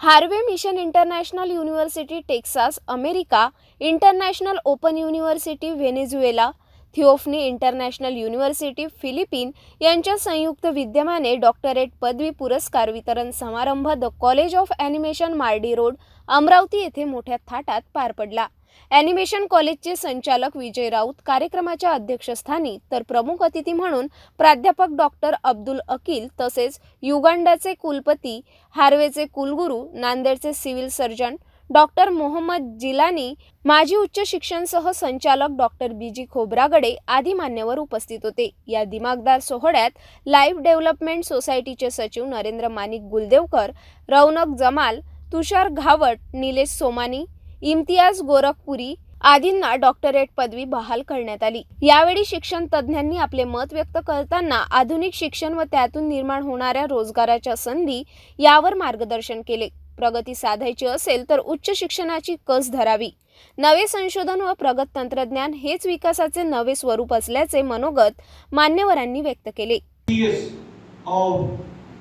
Harvey mission international university Texas America international open university Venezuela Theophany international university Philippine यांच्या संयुक्त विद्यमाने doctorate पदवी पुरस्कार वितरण समारंभ the college of animation Mardi road Amravati येथे मोठ्या थाटात पार पडला. ॲनिमेशन कॉलेजचे संचालक विजय राऊत कार्यक्रमाच्या अध्यक्षस्थानी तर प्रमुख अतिथी म्हणून प्राध्यापक डॉक्टर अब्दुल अकील तसेच युगांडाचे कुलपती हार्वेचे कुलगुरू नांदेडचे civil surgeon doctor Mohammed Jilani माजी उच्च शिक्षणसह संचालक डॉक्टर बीजी खोब्रागडे आदी मान्यवर उपस्थित होते. या दिमागदार सोहळ्यात लाईफ डेव्हलपमेंट सोसायटीचे सचिव नरेंद्र मानिक गुलदेवकर रौनक जमाल तुषार घावट निलेश सोमानी इम्तियाज गोरखपुरी आदींना डॉक्टरेट पदवी बहाल करण्यात आली. यावेळी शिक्षण तज्ज्ञांनी आपले मत व्यक्त करताना आधुनिक शिक्षण व त्यातून निर्माण होणाऱ्या रोजगाराच्या संधी यावर मार्गदर्शन केले. प्रगती साधायची असेल तर उच्च शिक्षणाची कस धरावी. नवे संशोधन व प्रगत तंत्रज्ञान हेच विकासाचे नवे स्वरूप असल्याचे मनोगत मान्यवरांनी व्यक्त केले.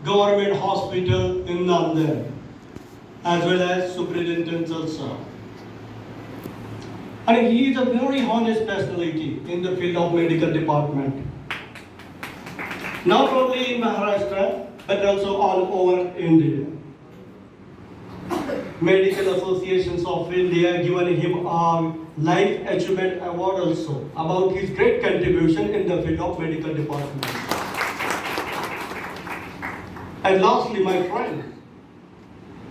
Government hospital in Nanded as well as superintendent. And he is a very honest personality in the field of medical department. Not only in Maharashtra, but also all over India. Medical associations of India given him a life achievement award also about his great contribution in the field of medical department. And lastly, my friend,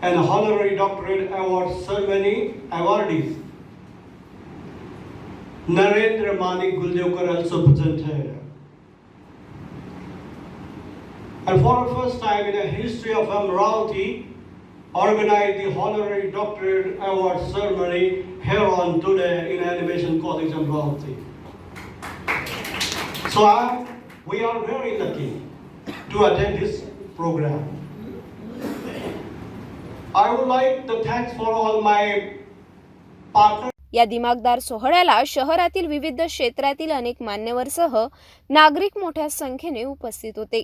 an honorary doctorate award ceremony awardees, Narendra Manik Guldevkar also present here. And for the first time in the history of Amravati, organized the honorary doctorate award ceremony here on today in Animation College Amravati. So I, we are very lucky to attend this program. I would like to thanks for all my partners. या दिमागदार सोहळ्याला शहरातील विविध क्षेत्रातील अनेक मान्यवरसह नागरिक मोठ्या संख्येने उपस्थित होते.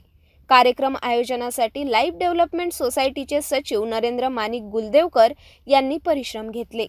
कार्यक्रम आयोजनासाठी लाईफ डेव्हलपमेंट सोसायटीचे सचिव नरेंद्र मानिक गुलदेवकर यांनी परिश्रम घेतले.